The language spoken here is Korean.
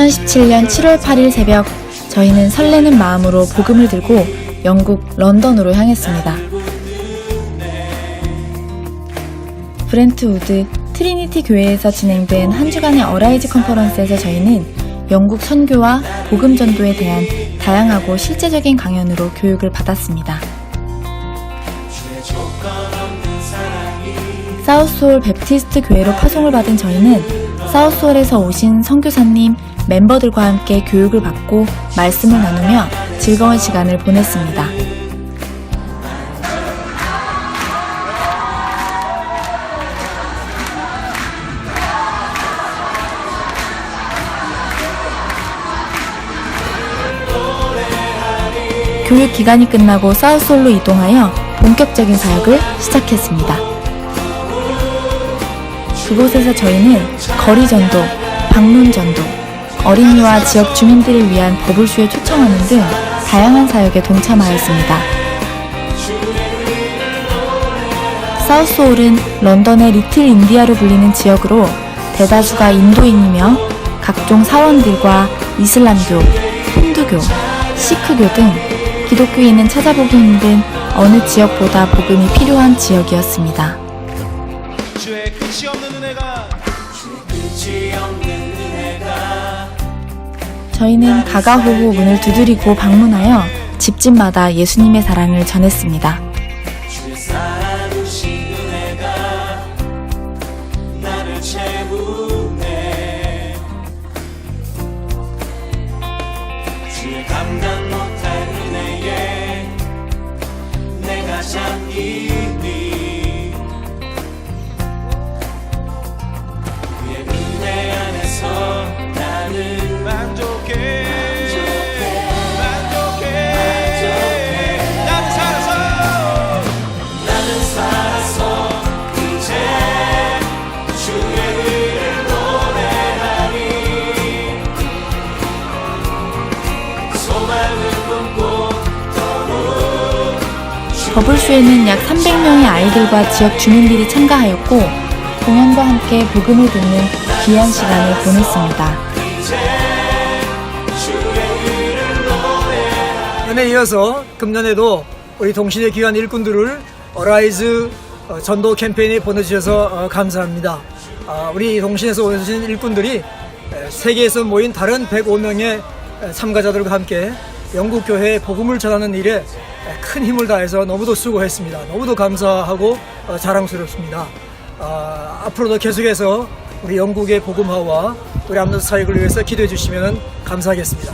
2017년 7월 8일 새벽 저희는 설레는 마음으로 복음을 들고 영국 런던으로 향했습니다. 브렌트우드 트리니티 교회에서 진행된 한 주간의 어라이즈 컨퍼런스에서 저희는 영국 선교와 복음 전도에 대한 다양하고 실제적인 강연으로 교육을 받았습니다. 사우스홀 베프티스트 교회로 파송을 받은 저희는 사우스홀에서 오신 선교사님, 멤버들과 함께 교육을 받고 말씀을 나누며 즐거운 시간을 보냈습니다. 교육 기간이 끝나고 사우스홀로 이동하여 본격적인 사역을 시작했습니다. 그곳에서 저희는 거리 전도, 방문 전도, 어린이와 지역 주민들을 위한 버블쇼에 초청하는 등 다양한 사역에 동참하였습니다. 사우스홀은 런던의 리틀 인디아로 불리는 지역으로 대다수가 인도인이며 각종 사원들과 이슬람교, 힌두교, 시크교 등 기독교인은 찾아보기 힘든 어느 지역보다 복음이 필요한 지역이었습니다. 저희는 가가호호 문을 두드리고 방문하여 집집마다 예수님의 사랑을 전했습니다. 버블쇼에는 약 300명의 아이들과 지역 주민들이 참가하였고 공연과 함께 복음을 듣는 귀한 시간을 보냈습니다. 연에 이어서 금년에도 우리 동신의 귀한 일꾼들을 어라이즈 어, 전도 캠페인에 보내주셔서 어, 감사합니다. 아, 우리 동신에서 오신 일꾼들이 에, 세계에서 모인 다른 105명의 참가자들과 함께 영국 교회에 복음을 전하는 일에 에, 큰 힘을 다해서 너무도 수고했습니다. 너무도 감사하고 어, 자랑스럽습니다. 아, 앞으로도 계속해서 우리 영국의 복음화와 우리 암노 사역을 위해서 기도해 주시면 감사하겠습니다.